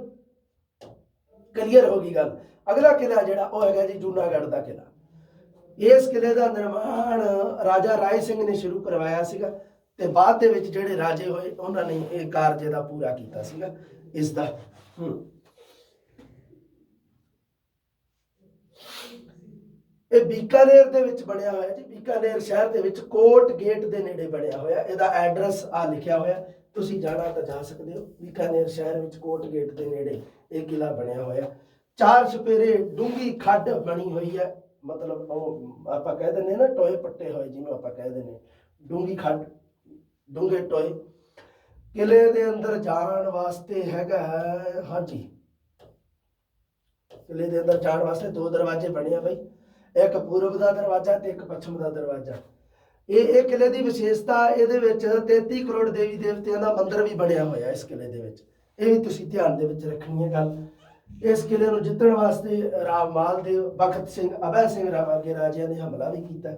ਕਲੀਅਰ ਹੋ ਗਈ ਗੱਲ। ਅਗਲਾ ਕਿਲਾ ਜਿਹੜਾ ਉਹ ਹੈਗਾ ਜੀ ਜੂਨਾਗੜ੍ਹ ਦਾ ਕਿਲਾ ਇਸ ਕਿਲੇ ਦਾ ਨਿਰਮਾਣ ਰਾਜਾ ਰਾਏ ਸਿੰਘ ਨੇ ਸ਼ੁਰੂ ਕਰਵਾਇਆ ਸੀਗਾ ਤੇ ਬਾਅਦ ਦੇ ਵਿੱਚ ਜਿਹੜੇ ਰਾਜੇ ਹੋਏ, ਉਹਨਾਂ ਨੇ ਇਹ ਕਾਰਜ ਦਾ ਪੂਰਾ ਕੀਤਾ ਸੀਗਾ। ਇਸ ਦਾ ਇਹ ਬੀਕਾਨੇਰ ਦੇ ਵਿੱਚ ਬਣਿਆ ਹੋਇਆ ਜੀ। ਬੀਕਾਨੇਰ ਸ਼ਹਿਰ ਦੇ ਵਿੱਚ ਕੋਟ ਗੇਟ ਦੇ ਨੇੜੇ ਬਣਿਆ ਹੋਇਆ। ਇਹਦਾ ਐਡਰੈਸ ਆ ਲਿਖਿਆ ਹੋਇਆ। ਤੁਸੀਂ ਜਾਣਾ ਤਾਂ ਜਾ ਸਕਦੇ ਹੋ। ਬੀਕਾਨੇਰ ਸ਼ਹਿਰ ਵਿੱਚ ਕੋਟ ਗੇਟ ਦੇ ਨੇੜੇ। ਇਹ ਕਿਲਾ ਬਣਿਆ ਹੋਇਆ। ਚਾਰ ਸਪੇਰੇ ਡੂੰਗੀ ਖੱਡ ਬਣੀ ਹੋਈ ਹੈ। ਮਤਲਬ ਉਹ ਆਪਾਂ ਕਹਿ ਦਿੰਦੇ ਨਾ, ਟੋਏ ਪੱਟੇ ਹੋਏ ਜਿਹਨੂੰ ਆਪਾਂ ਕਹਿ ਦਿੰਦੇ ਡੂੰਗੀ ਖੱਡ ਡੂੰਗੇ ਟੋਏ। ਕਿਲੇ ਦੇ ਅੰਦਰ ਜਾਣ ਵਾਸਤੇ ਹੈਗਾ ਹਾਂਜੀ। ਕਿਲੇ ਦੇ ਅੰਦਰ ਜਾਣ ਵਾਸਤੇ ਦੋ ਦਰਵਾਜ਼ੇ ਬਣੇ ਆ ਬਈ। ਇੱਕ ਪੂਰਬ ਦਾ ਦਰਵਾਜ਼ਾ ਤੇ ਇੱਕ ਪੱਛਮ ਦਾ ਦਰਵਾਜ਼ਾ। ਇਹ ਇਹ ਕਿਲੇ ਦੀ ਵਿਸ਼ੇਸ਼ਤਾ ਇਹਦੇ ਵਿੱਚ 33 ਕਰੋੜ ਦੇਵੀ ਦੇਵਤਿਆਂ ਦਾ ਮੰਦਿਰ ਵੀ ਬਣਿਆ ਹੋਇਆ ਇਸ ਕਿਲੇ ਦੇ ਵਿੱਚ। ਇਹ ਵੀ ਤੁਸੀਂ ਧਿਆਨ ਦੇ ਵਿੱਚ ਰੱਖਣੀ ਹੈ ਗੱਲ। ਇਸ ਕਿਲੇ ਨੂੰ ਜਿੱਤਣ ਵਾਸਤੇ ਰਾਮ ਮਾਲ ਦੇ ਬਖਤ ਸਿੰਘ ਅਭੈ ਸਿੰਘ ਰਾਵਾਗੇ ਰਾਜਿਆਂ ਨੇ ਹਮਲਾ ਵੀ ਕੀਤਾ।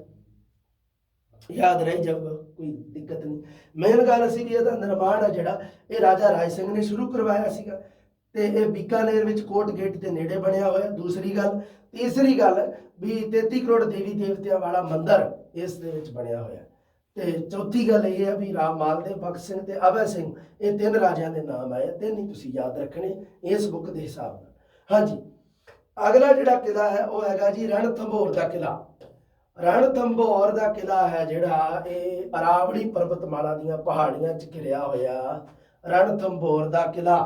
ਯਾਦ ਰਹਿ ਜਾਊਗਾ, ਕੋਈ ਦਿੱਕਤ ਨਹੀਂ। ਮੇਨ ਗੱਲ ਸੀ ਵੀ ਇਹਦਾ ਨਿਰਮਾਣ ਹੈ ਜਿਹੜਾ, ਇਹ ਰਾਜਾ ਰਾਜ ਸਿੰਘ ਨੇ ਸ਼ੁਰੂ ਕਰਵਾਇਆ ਸੀਗਾ। ਤੇ ਇਹ ਬੀਕਾਨੇਰ ਵਿੱਚ ਕੋਟ ਗੇਟ ਦੇ ਨੇੜੇ ਬਣਿਆ ਹੋਇਆ। ਦੂਸਰੀ ਗੱਲ, ਤੀਸਰੀ ਗੱਲ, ਵੀ 33 ਕਰੋੜ ਦੇਵੀ ਦੇਵਤਿਆਂ ਵਾਲਾ ਮੰਦਿਰ ਇਸ ਦੇ ਵਿੱਚ ਬਣਿਆ ਹੋਇਆ। ਤੇ ਚੌਥੀ ਗੱਲ ਇਹ ਹੈ ਵੀ ਰਾਮ ਮਾਲਦੇਵ ਬਖਤ ਸਿੰਘ ਤੇ ਅਭੈ ਸਿੰਘ, ਇਹ ਤਿੰਨ ਰਾਜਿਆਂ ਦੇ ਨਾਮ ਆਏ ਤਿੰਨ ਹੀ ਤੁਸੀਂ ਯਾਦ ਰੱਖਣੇ ਇਸ ਬੁੱਕ ਦੇ ਹਿਸਾਬ ਨਾਲ। ਹਾਂਜੀ, ਅਗਲਾ ਜਿਹੜਾ ਕਿਲਾ ਹੈ ਉਹ ਹੈਗਾ ਜੀ ਰਣਥੰਭੌਰ ਦਾ ਕਿਲਾ। ਰਣਥੰਭੌਰ ਦਾ ਕਿਲਾ ਹੈ ਜਿਹੜਾ ਇਹ ਅਰਾਵਲੀ ਪਰਬਤਮਾਲਾ ਦੀਆਂ ਪਹਾੜੀਆਂ 'ਚ ਘਿਰਿਆ ਹੋਇਆ ਰਣਥੰਭੌਰ ਦਾ ਕਿਲਾ।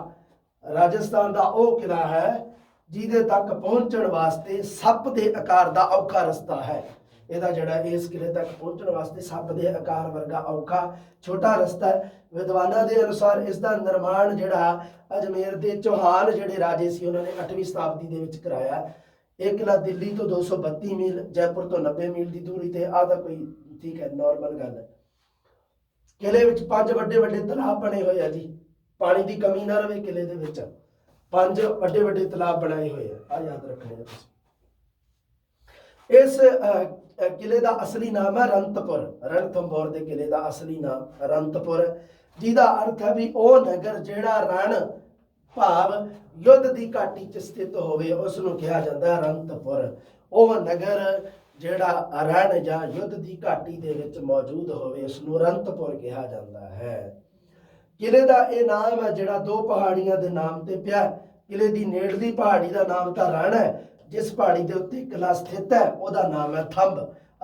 ਰਾਜਸਥਾਨ ਦਾ ਉਹ ਕਿਲਾ ਹੈ ਜਿਹਦੇ ਤੱਕ ਪਹੁੰਚਣ ਵਾਸਤੇ ਸੱਪ ਦੇ ਆਕਾਰ ਦਾ ਔਖਾ ਰਸਤਾ ਹੈ। ਇਹਦਾ ਜਿਹੜਾ ਇਸ ਕਿਲੇ ਤੱਕ ਪਹੁੰਚਣ ਵਾਸਤੇ ਸੱਪ ਦੇ ਆਕਾਰ ਵਰਗਾ ਔਖਾ ਛੋਟਾ ਰਸਤਾ ਹੈ। ਵਿਦਵਾਨਾਂ ਦੇ ਅਨੁਸਾਰ ਇਸ ਦਾ ਨਿਰਮਾਣ ਜਿਹੜਾ ਅਜਮੇਰ ਦੇ ਚੌਹਾਨ ਜਿਹੜੇ ਰਾਜੇ ਸੀ, ਉਹਨਾਂ ਨੇ 8ਵੀਂ ਸ਼ਤਾਬਦੀ ਦੇ ਵਿੱਚ ਕਰਾਇਆ। ਇਹ ਕਿਲਾ ਦਿੱਲੀ ਤੋਂ 232 ਮੀਲ, ਜੈਪੁਰ ਤੋਂ 90 ਮੀਲ ਦੀ ਦੂਰੀ ਤੇ। ਆ ਤਾਂ ਕੋਈ ਠੀਕ ਹੈ ਨਾਰਮਲ ਗੱਲ ਹੈ। ਕਿਲੇ ਵਿੱਚ ਪੰਜ ਵੱਡੇ ਵੱਡੇ ਤਲਾਬ ਬਣੇ ਹੋਏ ਆ ਜੀ। ਪਾਣੀ ਦੀ ਕਮੀ ਨਾ ਰਵੇ ਕਿਲੇ ਦੇ ਵਿੱਚ। ਪੰਜ ਵੱਡੇ ਵੱਡੇ ਤਲਾਬ ਬਣਾਏ ਹੋਏ ਆ। ਆ ਯਾਦ ਰੱਖਣੇ ਤੁਸੀਂ। ਇਸ ਕਿਲੇ ਦਾ ਅਸਲੀ ਨਾਮ ਹੈ ਰੰਤਪੁਰ। ਰਣਥੰਭੌਰ ਦੇ ਕਿਲੇ ਦਾ ਅਸਲੀ ਨਾਮ ਰੰਤਪੁਰ। ਜਿਹਦਾ ਅਰਥ ਹੈ ਵੀ ਉਹ ਨਗਰ ਜਿਹੜਾ ਰਣ ਭਾਵ ਯੁੱਧ ਦੀ ਘਾਟੀ 'ਚ ਸਥਿਤ ਹੋਵੇ ਉਸ ਨੂੰ ਕਿਹਾ ਜਾਂਦਾ ਹੈ ਰੰਤਪੁਰ। ਉਹ ਨਗਰ ਜਿਹੜਾ ਰਣ ਜਾਂ ਯੁੱਧ ਦੀ ਘਾਟੀ ਦੇ ਵਿੱਚ ਮੌਜੂਦ ਹੋਵੇ ਉਸ ਨੂੰ ਰੰਤਪੁਰ ਕਿਹਾ ਜਾਂਦਾ ਹੈ। ਕਿਲੇ ਦਾ ਇਹ ਨਾਮ ਹੈ ਜਿਹੜਾ ਦੋ ਪਹਾੜੀਆਂ ਦੇ ਨਾਮ ਤੇ ਪਿਆ ਕਿਲੇ ਦੀ ਨੇੜਲੀ ਪਹਾੜੀ ਦਾ ਨਾਮ ਤਾਂ ਰਣ ਹੈ। ਜਿਸ ਪਹਾੜੀ ਦੇ ਉੱਤੇ ਕਿਲਾ ਸਥਿਤ ਹੈ, ਉਹਦਾ ਨਾਮ ਹੈ ਥੰਬ।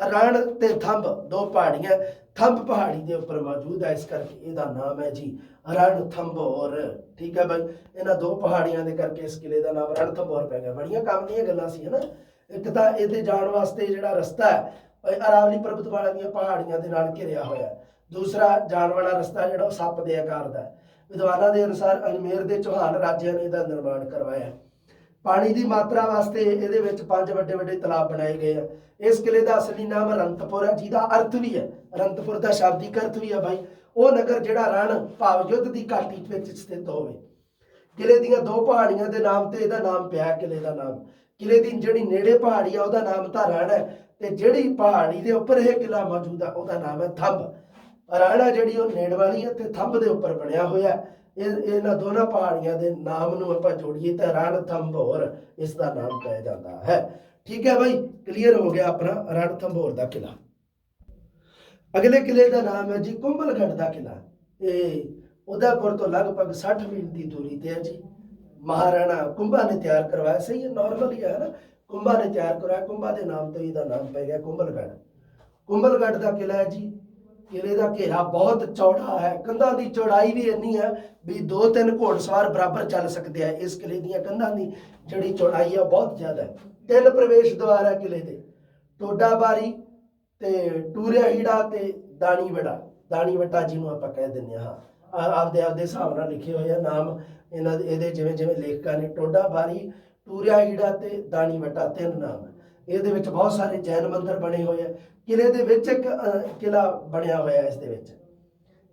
ਰਣ ਤੇ ਥੰਬ, ਦੋ ਪਹਾੜੀਆਂ, ਥੰਬ ਪਹਾੜੀ ਦੇ ਉੱਪਰ ਮੌਜੂਦ ਹੈ, ਇਸ ਕਰਕੇ ਇਹਦਾ ਨਾਮ ਹੈ ਜੀ ਰਣ ਥੰਬੋਰ ਠੀਕ ਹੈ ਬਾਈ? ਇਹਨਾਂ ਦੋ ਪਹਾੜੀਆਂ ਦੇ ਕਰਕੇ ਇਸ ਕਿਲੇ ਦਾ ਨਾਮ ਰਣ ਥੰਬੋਰ ਪੈ ਗਿਆ। ਬੜੀਆਂ ਕੰਮ ਦੀਆਂ ਗੱਲਾਂ ਸੀ ਹਨਾ ਇੱਕ ਤਾਂ ਇਹਦੇ ਜਾਣ ਵਾਸਤੇ ਜਿਹੜਾ ਰਸਤਾ ਹੈ ਉਹ ਅਰਾਵਲੀ ਪਰਬਤਮਾਲਾ ਦੀਆਂ ਪਹਾੜੀਆਂ ਦੇ ਨਾਲ ਘਿਰਿਆ ਹੋਇਆ ਦੂਸਰਾ ਜਾਣ ਵਾਲਾ ਰਸਤਾ ਜਿਹੜਾ ਉਹ ਸੱਪ ਦੇ ਆਕਾਰ ਦਾ ਵਿਦਵਾਨਾਂ ਦੇ ਅਨੁਸਾਰ ਅਜਮੇਰ ਦੇ ਚੌਹਾਨ ਰਾਜਿਆਂ ਨੇ ਇਹਦਾ ਨਿਰਮਾਣ ਕਰਵਾਇਆ ਪਾਣੀ ਦੀ ਮਾਤਰਾ ਵਾਸਤੇ ਇਹਦੇ ਵਿੱਚ ਪੰਜ ਵੱਡੇ ਵੱਡੇ ਤਲਾਬ ਬਣਾਏ ਗਏ ਆ। ਇਸ ਕਿਲੇ ਦਾ ਅਸਲੀ ਨਾਮ ਰੰਤਪੁਰ ਹੈ ਜਿਹਦਾ ਅਰਥ ਵੀ ਹੈ। ਰੰਤਪੁਰ ਦਾ ਸ਼ਾਬਦਿਕ ਅਰਥ ਵੀ ਹੈ ਭਾਈ ਉਹ ਨਗਰ ਜਿਹੜਾ ਰਣ ਭਾਵ ਯੁੱਧ ਦੀ ਘਾਟੀ ਵਿੱਚ ਸਥਿਤ ਹੋਵੇ। ਕਿਲੇ ਦੀਆਂ ਦੋ ਪਹਾੜੀਆਂ ਦੇ ਨਾਮ ਤੇ ਇਹਦਾ ਨਾਮ ਪਿਆ ਹੈ, ਕਿਲੇ ਦਾ ਨਾਮ। ਕਿਲੇ ਦੀ ਜਿਹੜੀ ਨੇੜੇ ਪਹਾੜੀ ਆ, ਉਹਦਾ ਨਾਮ ਤਾਂ ਰਣ ਹੈ। ਤੇ ਜਿਹੜੀ ਪਹਾੜੀ ਦੇ ਉੱਪਰ ਇਹ ਕਿਲਾ ਮੌਜੂਦ ਆ, ਉਹਦਾ ਨਾਮ ਹੈ ਥੰਬ। ਰਾਣਾ ਜਿਹੜੀ ਉਹ ਨੇੜ ਵਾਲੀ ਹੈ ਤੇ ਥੰਬ ਦੇ ਉੱਪਰ ਬਣਿਆ ਹੋਇਆ। ਹੈ। ਇਹ ਇਹਨਾਂ ਦੋਨਾਂ ਪਹਾੜੀਆਂ ਦੇ ਨਾਮ ਨੂੰ ਆਪਾਂ ਜੋੜੀਏ ਤਾਂ ਰਣਥੰਭੋਰ ਇਸ ਦਾ ਨਾਮ ਪੈ ਜਾਂਦਾ ਹੈ। ਠੀਕ ਹੈ ਬਾਈ ਕਲੀਅਰ ਹੋ ਗਿਆ ਆਪਣਾ ਰਣਥੰਭੋਰ ਦਾ ਕਿਲਾ ਅਗਲੇ ਕਿਲੇ ਦਾ ਨਾਮ ਹੈ ਜੀ ਕੁੰਭਲਗੜ੍ਹ ਦਾ ਕਿਲਾ ਇਹ ਉਦੈਪੁਰ ਤੋਂ ਲਗਭਗ 60 ਮੀਲ ਦੀ ਦੂਰੀ ਤੇ ਹੈ ਜੀ। ਮਹਾਰਾਣਾ ਕੁੰਭਾ ਨੇ ਤਿਆਰ ਕਰਵਾਇਆ, ਸਹੀ ਹੈ ਨਾਰਮਲ ਹੀ ਹੈ ਨਾ। ਕੁੰਭਾ ਨੇ ਤਿਆਰ ਕਰਵਾਇਆ, ਕੁੰਭਾ ਦੇ ਨਾਮ ਤੋਂ ਇਹਦਾ ਨਾਮ ਪੈ ਗਿਆ ਕੁੰਭਲਗੜ੍ਹ ਕੁੰਭਲਗੜ੍ਹ ਦਾ ਕਿਲਾ ਹੈ ਜੀ ਕਿਲੇ ਦਾ ਘੇਰਾ ਬਹੁਤ ਚੌੜਾ ਹੈ, ਕੰਧਾਂ ਦੀ ਚੌੜਾਈ ਵੀ ਇੰਨੀ ਹੈ ਵੀ ਦੋ ਤਿੰਨ ਘੋੜਸਵਾਰ ਬਰਾਬਰ ਚੱਲ ਸਕਦੇ ਆ ਇਸ ਕਿਲੇ ਦੀਆਂ ਕੰਧਾਂ ਦੀ, ਜਿਹੜੀ ਚੌੜਾਈ ਹੈ ਬਹੁਤ ਜ਼ਿਆਦਾ ਹੈ। ਤਿੰਨ ਪ੍ਰਵੇਸ਼ ਦੁਆਰ ਹੈ ਕਿਲੇ ਦੇ ਟੋਡਾ ਬਾਰੀ ਤੇ ਟੂਰਿਆ ਹੀੜਾ ਤੇ ਦਾਣੀ ਵੜਾ ਦਾਣੀ ਵਟਾ ਜਿਹਨੂੰ ਆਪਾਂ ਕਹਿ ਦਿੰਦੇ ਹਾਂ। ਆਪਦੇ ਆਪਦੇ ਹਿਸਾਬ ਨਾਲ ਲਿਖੇ ਹੋਏ ਆ ਨਾਮ, ਇਹਨਾਂ ਦੇ ਇਹਦੇ ਜਿਵੇਂ ਜਿਵੇਂ ਲੇਖਕਾਂ ਨੇ ਟੋਡਾ ਬਾਰੀ ਟੂਰਿਆ ਹੀੜਾ ਤੇ ਦਾਣੀ ਵਟਾ ਤਿੰਨ ਨਾਮ। ਇਹਦੇ ਵਿੱਚ ਬਹੁਤ ਸਾਰੇ ਜੈਨ ਮੰਦਰ ਬਣੇ ਹੋਏ ਆ। ਕਿਲੇ ਦੇ ਵਿੱਚ ਇੱਕ ਅਹ, ਕਿਲਾ ਬਣਿਆ ਹੋਇਆ ਇਸ ਦੇ ਵਿੱਚ।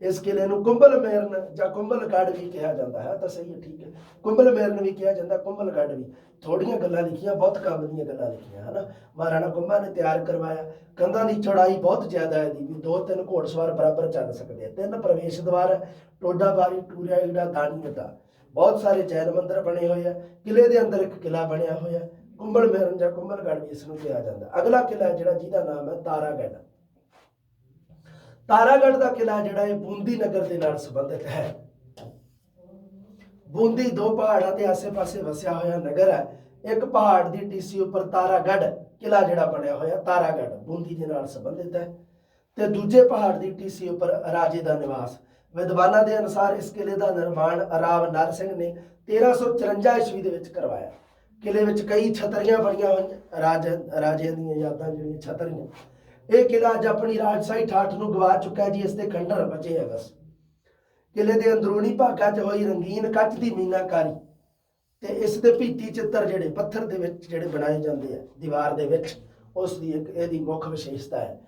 ਇਸ ਕਿਲੇ ਨੂੰ ਕੁੰਭਲ ਮੇਰਨ ਜਾਂ ਕੁੰਭਲਗੜ੍ਹ ਵੀ ਕਿਹਾ ਜਾਂਦਾ ਹੈ। ਤਾਂ ਸਹੀ ਹੈ ਠੀਕ ਹੈ। ਕੁੰਭਲ ਮੇਰਨ ਵੀ ਕਿਹਾ ਜਾਂਦਾ ਕੁੰਭਲ ਕੁੰਭਲਗੜ੍ਹ ਵੀ। ਥੋੜੀਆਂ ਗੱਲਾਂ ਲਿਖੀਆਂ ਬਹੁਤ ਕੰਮ ਦੀਆਂ ਗੱਲਾਂ ਲਿਖੀਆਂ ਹਨਾ। ਮਹਾਰਾਣਾ ਕੁੰਭਾ ਨੇ ਤਿਆਰ ਕਰਵਾਇਆ। ਕੰਧਾਂ ਦੀ ਚੌੜਾਈ ਬਹੁਤ ਜ਼ਿਆਦਾ ਹੈ ਦੀ ਵੀ ਦੋ ਤਿੰਨ ਘੋੜਸਵਾਰ ਬਰਾਬਰ ਚੱਲ ਸਕਦੇ ਆ। ਤਿੰਨ ਪ੍ਰਵੇਸ਼ ਦੁਆਰ ਹੈ, ਟੋਡਾ ਬਾਰੀ ਟੂਰਿਆ ਈੜਾ ਦਾਣੀ ਵਟਾ ਬਹੁਤ ਸਾਰੇ ਜੈਨ ਮੰਦਰ ਬਣੇ ਹੋਏ ਆ। ਕਿਲੇ ਦੇ ਅੰਦਰ ਇੱਕ ਕਿਲਾ ਬਣਿਆ ਹੋਇਆ। ਕੁੰਭਲ ਮੇਰਨ ਜਾਂ ਕੁੰਭਲਗੜ੍ਹ ਵੀ ਇਸ ਨੂੰ ਕਿਹਾ ਜਾਂਦਾ। ਅਗਲਾ ਕਿਲਾ ਹੈ ਜਿਹੜਾ ਜਿਹਦਾ ਨਾਮ ਹੈ ਤਾਰਾਗੜ੍ਹ ਤਾਰਾਗੜ ਦਾ ਕਿਲਾ ਜਿਹੜਾ ਇਹ ਬੂੰਦੀ ਨਗਰ ਦੇ ਨਾਲ ਸੰਬੰਧਿਤ ਹੈ। ਬੂੰਦੀ ਦੋ ਪਹਾੜਾਂ ਦੇ ਆਸੇ-ਪਾਸੇ ਵਸਿਆ ਹੋਇਆ ਨਗਰ ਹੈ। ਇੱਕ ਪਹਾੜ ਦੀ ਟੀਸੀ ਉੱਪਰ ਤਾਰਾਗੜ੍ਹ ਕਿਲਾ ਜਿਹੜਾ ਬਣਿਆ ਹੋਇਆ ਤਾਰਾਗੜ੍ਹ ਬੂੰਦੀ ਦੇ ਨਾਲ ਸੰਬੰਧਿਤ ਹੈ। ਤੇ ਦੂਜੇ ਪਹਾੜ ਦੀ ਟੀਸੀ ਉੱਪਰ ਰਾਜੇ ਦਾ ਨਿਵਾਸ। ਵਿਦਵਾਨਾਂ ਦੇ ਅਨੁਸਾਰ ਇਸ ਕਿਲੇ ਦਾ ਨਿਰਮਾਣ ਰਾਵ ਨਰ ਸਿੰਘ ਨੇ 1354 ਈਸਵੀ ਦੇ ਵਿੱਚ ਕਰਵਾਇਆ। ਕਿਲੇ ਵਿੱਚ ਕਈ ਛਤਰੀਆਂ ਬਣੀਆਂ ਹੋਈਆਂ, ਰਾਜ, ਰਾਜਿਆਂ ਦੀਆਂ ਯਾਦਾਂ ਜਿਹੜੀਆਂ ਛਤਰੀਆਂ। ਇਹ ਕਿਲਾ ਅੱਜ ਆਪਣੀ ਰਾਜਸ਼ਾਹੀ ਠਾਠ ਨੂੰ ਗਵਾ ਚੁੱਕਾ ਹੈ ਜੀ, ਇਸ ਦੇ ਖੰਡਰ ਬਚੇ ਹੈ ਬਸ। ਕਿਲੇ ਦੇ ਅੰਦਰੂਨੀ ਭਾਗਾਂ 'ਚ ਹੋਈ ਰੰਗੀਨ ਕੱਚ ਦੀ ਮੀਨਾਕਾਰੀ ਤੇ ਇਸ ਦੇ ਭੀਤੀ ਚਿੱਤਰ ਜਿਹੜੇ ਪੱਥਰ ਦੇ ਵਿੱਚ ਜਿਹੜੇ ਬਣਾਏ ਜਾਂਦੇ ਆ, ਦੀਵਾਰ ਦੇ ਵਿੱਚ, ਉਸ ਦੀ ਇੱਕ, ਇਹਦੀ ਮੁੱਖ ਵਿਸ਼ੇਸ਼ਤਾ ਹੈ।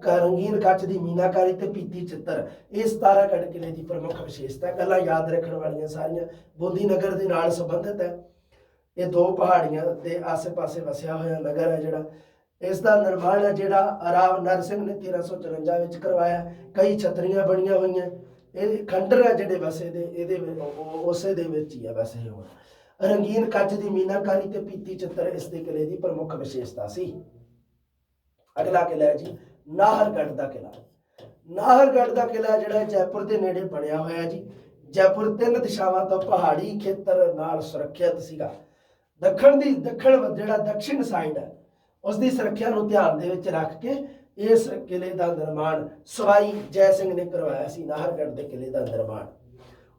ਕ- ਰੰਗੀਨ ਕੱਚ ਦੀ ਮੀਨਾਕਾਰੀ ਤੇ ਭੀਤੀ ਚਿੱਤਰ, ਇਹ ਸਤਾਰਾਗੜ੍ਹ ਕਿਲੇ ਦੀ ਪ੍ਰਮੁੱਖ ਵਿਸ਼ੇਸ਼ਤਾ ਗੱਲਾਂ ਯਾਦ ਰੱਖਣ ਵਾਲੀਆਂ ਸਾਰੀਆਂ ਬੂੰਦੀ ਨਗਰ ਦੇ ਨਾਲ ਸੰਬੰਧਿਤ ਹੈ। ਇਹ ਦੋ ਪਹਾੜੀਆਂ ਦੇ ਆਸ-ਪਾਸੇ ਵਸਿਆ ਹੋਇਆ ਨਗਰ ਹੈ ਜਿਹੜਾ। ਇਸ ਦਾ ਨਿਰਮਾਣ ਹੈ ਜਿਹੜਾ ਰਾਵ ਨਰ ਨੇ 1354 ਵਿੱਚ ਕਰਵਾਇਆ। ਕਈ ਛਤਰੀਆਂ ਬਣੀਆਂ ਹੋਈਆਂ। ਇਹ ਖੰਡਰ ਹੈ ਜਿਹੜੇ ਵਸੇ ਦੇ, ਇਹਦੇ ਉਸੇ ਦੇ ਵਿੱਚ ਹੀ ਹੈ ਵਸੇ ਹੋਣ ਰੰਗੀਨ ਕੱਚ ਦੀ ਮੀਨਾਕਾਰੀ ਤੇ ਪੀਤੀ ਚਿੱਤਰ ਇਸ ਦੇ ਕਿਲੇ ਦੀ ਪ੍ਰਮੁੱਖ ਵਿਸ਼ੇਸ਼ਤਾ ਸੀ। ਅਗਲਾ ਕਿਲਾ ਹੈ ਜੀ, ਨਾਹਰਗੜ੍ਹ ਦਾ ਕਿਲਾ। ਨਾਹਰਗੜ੍ਹ ਦਾ ਕਿਲਾ ਜਿਹੜਾ ਜੈਪੁਰ ਦੇ ਨੇੜੇ ਬਣਿਆ ਹੋਇਆ ਜੀ। ਜੈਪੁਰ ਤਿੰਨ ਦਿਸ਼ਾਵਾਂ ਤੋਂ ਪਹਾੜੀ ਖੇਤਰ ਨਾਲ ਸੁਰੱਖਿਅਤ ਸੀਗਾ। ਦੱਖਣ ਦੀ ਦੱਖਣ ਜਿਹੜਾ ਦਕਸ਼ਿਣ ਸਾਈਡ ਹੈ ਉਸ ਦੀ ਸੁਰੱਖਿਆ ਨੂੰ ਧਿਆਨ ਦੇ ਵਿੱਚ ਰੱਖ ਕੇ ਇਸ ਕਿਲੇ ਦਾ ਨਿਰਮਾਣ ਸਵਾਈ ਜੈ ਸਿੰਘ ਨੇ ਕਰਵਾਇਆ ਸੀ, ਨਾਹਰਗੜ੍ਹ ਦੇ ਕਿਲੇ ਦਾ ਨਿਰਮਾਣ।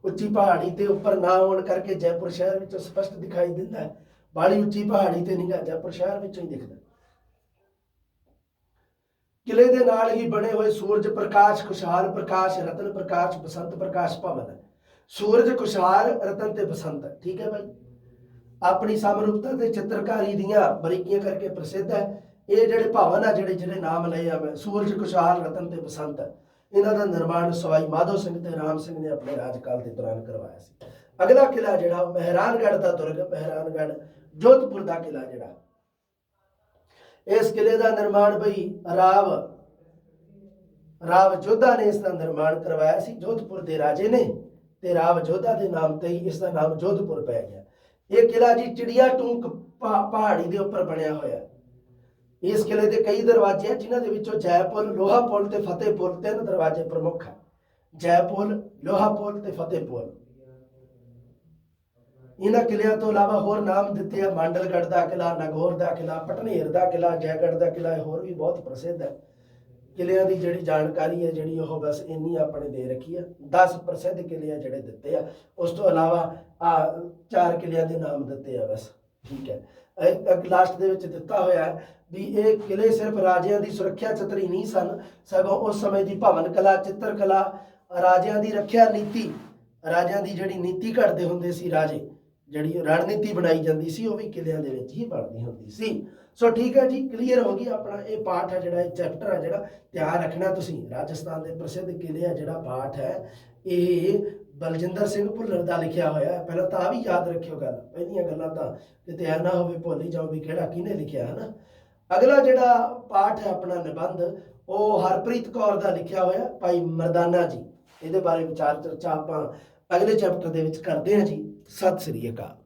ਉੱਚੀ ਪਹਾੜੀ ਤੇ ਉੱਪਰ ਨਾ ਹੋਣ ਕਰਕੇ ਜੈਪੁਰ ਸ਼ਹਿਰ ਵਿੱਚੋਂ ਸਪਸ਼ਟ ਦਿਖਾਈ ਦਿੰਦਾ ਹੈ ਬਾੜੀ ਉੱਚੀ ਪਹਾੜੀ ਤੇ ਨਿਗਾ ਜੈਪੁਰ ਸ਼ਹਿਰ ਵਿੱਚੋਂ ਹੀ ਦਿਖਦਾ ਕਿਲੇ ਦੇ ਨਾਲ ਹੀ ਬਣੇ ਹੋਏ ਸੂਰਜ ਪ੍ਰਕਾਸ਼, ਖੁਸ਼ਹਾਲ ਪ੍ਰਕਾਸ਼, ਰਤਨ ਪ੍ਰਕਾਸ਼, ਬਸੰਤ ਪ੍ਰਕਾਸ਼ ਭਵਨ ਹੈ। ਸੂਰਜ, ਖੁਸ਼ਹਾਲ, ਰਤਨ ਤੇ ਬਸੰਤ, ਠੀਕ ਹੈ ਭਾਈ ਆਪਣੀ ਸਮਰੂਪਤਾ ਤੇ ਚਿੱਤਰਕਾਰੀ ਦੀਆਂ ਬਰੀਕੀਆਂ ਕਰਕੇ ਪ੍ਰਸਿੱਧ ਹੈ। ਇਹ ਜਿਹੜੇ ਭਵਨ ਆ, ਜਿਹੜੇ ਜਿਹੜੇ ਨਾਮ ਲਏ ਆ, ਮੈਂ ਸੂਰਜ, ਕੁਸ਼ਾਲ, ਰਤਨ ਤੇ ਬਸੰਤ, ਇਹਨਾਂ ਦਾ ਨਿਰਮਾਣ ਸਵਾਈ ਮਾਧੋ ਸਿੰਘ ਤੇ ਰਾਮ ਸਿੰਘ ਨੇ ਆਪਣੇ ਰਾਜਕਾਲ ਦੇ ਦੌਰਾਨ ਕਰਵਾਇਆ ਸੀ। ਅਗਲਾ ਕਿਲਾ ਜਿਹੜਾ, ਉਹ ਮਹਿਰਾਨਗੜ੍ਹ ਦਾ ਦੁਰਗ, ਮਹਿਰਾਨਗੜ੍ਹ, ਜੋਧਪੁਰ ਦਾ ਕਿਲਾ ਜਿਹੜਾ। ਇਸ ਕਿਲੇ ਦਾ ਨਿਰਮਾਣ ਬਈ ਰਾਵ ਰਾਵ ਜੋਧਾ ਨੇ ਇਸ ਦਾ ਨਿਰਮਾਣ ਕਰਵਾਇਆ ਸੀ। ਜੋਧਪੁਰ ਦੇ ਰਾਜੇ ਨੇ ਤੇ ਰਾਵ ਜੋਧਾ ਦੇ ਨਾਮ ਤੇ ਹੀ ਇਸ ਦਾ ਨਾਮ ਜੋਧਪੁਰ ਪੈ ਗਿਆ। ਇਹ ਕਿਲਾ ਜੀ ਚਿੜੀਆ ਟੂਕ ਪਹਾੜੀ ਦੇ ਉੱਪਰ ਬਣਿਆ ਹੋਇਆ। ਹੈ। ਇਸ ਕਿਲੇ ਦੇ ਕਈ ਦਰਵਾਜ਼ੇ ਆ, ਜਿਨ੍ਹਾਂ ਦੇ ਵਿੱਚੋਂ ਜੈਪੁਰ ਲੋਹਾ ਪੁਲ ਤੇ ਫਤਿਹਪੁਰ ਤਿੰਨ ਦਰਵਾਜ਼ੇ ਪ੍ਰਮੁੱਖ ਹੈ ਜੈਪੁਰ ਲੋਹਾ ਪੁਲ ਤੇ ਫਤਿਹਪੁਰ। ਇਹਨਾਂ ਕਿਲਿਆਂ ਤੋਂ ਇਲਾਵਾ ਹੋਰ ਨਾਮ ਦਿੱਤੇ ਆ, ਮੰਡਲਗੜ੍ਹ ਦਾ ਕਿਲਾ ਨਗੌਰ ਦਾ ਕਿਲਾ ਪਟਨੇਰ ਦਾ ਕਿਲਾ ਜੈਗੜ੍ਹ ਦਾ ਕਿਲਾ ਇਹ ਹੋਰ ਵੀ ਬਹੁਤ ਪ੍ਰਸਿੱਧ ਹੈ ਕਿਲਿਆਂ ਦੀ ਜਿਹੜੀ ਜਾਣਕਾਰੀ ਹੈ, ਜਿਹੜੀ ਉਹ ਬਸ ਇੰਨੀ ਆਪਣੇ ਦੇ ਰੱਖੀ ਆ। 10 ਪ੍ਰਸਿੱਧ ਕਿਲੇ ਆ ਜਿਹੜੇ ਦਿੱਤੇ ਆ, ਉਸ ਤੋਂ ਇਲਾਵਾ ਆ ਚਾਰ ਕਿਲਿਆਂ ਦੇ ਨਾਮ ਦਿੱਤੇ ਆ ਬਸ। ਠੀਕ ਹੈ। ਲਾਸਟ ਦੇ ਵਿੱਚ ਦਿੱਤਾ ਹੋਇਆ ਹੈ ਵੀ ਇਹ ਕਿਲੇ ਸਿਰਫ ਰਾਜਿਆਂ ਦੀ ਸੁਰੱਖਿਆ ਚਤਰੀ ਨਹੀਂ ਸਨ, ਸਗੋਂ ਉਸ ਸਮੇਂ ਦੀ ਭਵਨ ਕਲਾ, ਚਿੱਤਰ ਕਲਾ, ਰਾਜਿਆਂ ਦੀ ਰੱਖਿਆ ਨੀਤੀ, ਰਾਜਿਆਂ ਦੀ ਜਿਹੜੀ ਨੀਤੀ ਘੜਦੇ ਹੁੰਦੇ ਸੀ ਰਾਜੇ ਜਿਹੜੀ ਰਣਨੀਤੀ ਬਣਾਈ ਜਾਂਦੀ ਸੀ, ਉਹ ਵੀ ਕਿਲਿਆਂ ਦੇ ਵਿੱਚ ਹੀ ਬਣਦੀ ਹੁੰਦੀ ਸੀ। ਸੋ ਠੀਕ ਹੈ ਜੀ ਕਲੀਅਰ ਹੋ ਗਈ ਆਪਣਾ ਇਹ ਪਾਠ ਹੈ ਜਿਹੜਾ, ਇਹ ਚੈਪਟਰ ਹੈ ਜਿਹੜਾ। ਧਿਆਨ ਰੱਖਣਾ ਤੁਸੀਂ, ਰਾਜਸਥਾਨ ਦੇ ਪ੍ਰਸਿੱਧ ਕਿਲੇ ਆ ਜਿਹੜਾ ਪਾਠ ਹੈ, ਇਹ ਬਲਜਿੰਦਰ ਸਿੰਘ ਭੁੱਲਰ ਦਾ ਲਿਖਿਆ ਹੋਇਆ ਹੈ। ਪਹਿਲਾਂ ਤਾਂ ਆ ਵੀ ਯਾਦ ਰੱਖਿਓ ਗੱਲ, ਪਹਿਲੀਆਂ ਗੱਲਾਂ ਤਾਂ ਕਿਤੇ ਐ ਨਾ ਹੋਵੇ ਭੁੱਲ ਹੀ ਜਾਓ ਵੀ ਕਿਹੜਾ ਕਿਹਨੇ ਲਿਖਿਆ, ਹੈ ਨਾ? ਅਗਲਾ ਜਿਹੜਾ ਪਾਠ ਹੈ ਆਪਣਾ ਨਿਬੰਧ, ਉਹ ਹਰਪ੍ਰੀਤ ਕੌਰ ਦਾ ਲਿਖਿਆ ਹੋਇਆ ਭਾਈ ਮਰਦਾਨਾ ਜੀ। ਇਹਦੇ ਬਾਰੇ ਵਿਚਾਰ ਚਰਚਾ ਆਪਾਂ ਅਗਲੇ ਚੈਪਟਰ ਦੇ ਵਿੱਚ ਕਰਦੇ ਹਾਂ ਜੀ। ਸਤਿ ਸ੍ਰੀ ਅਕਾਲ।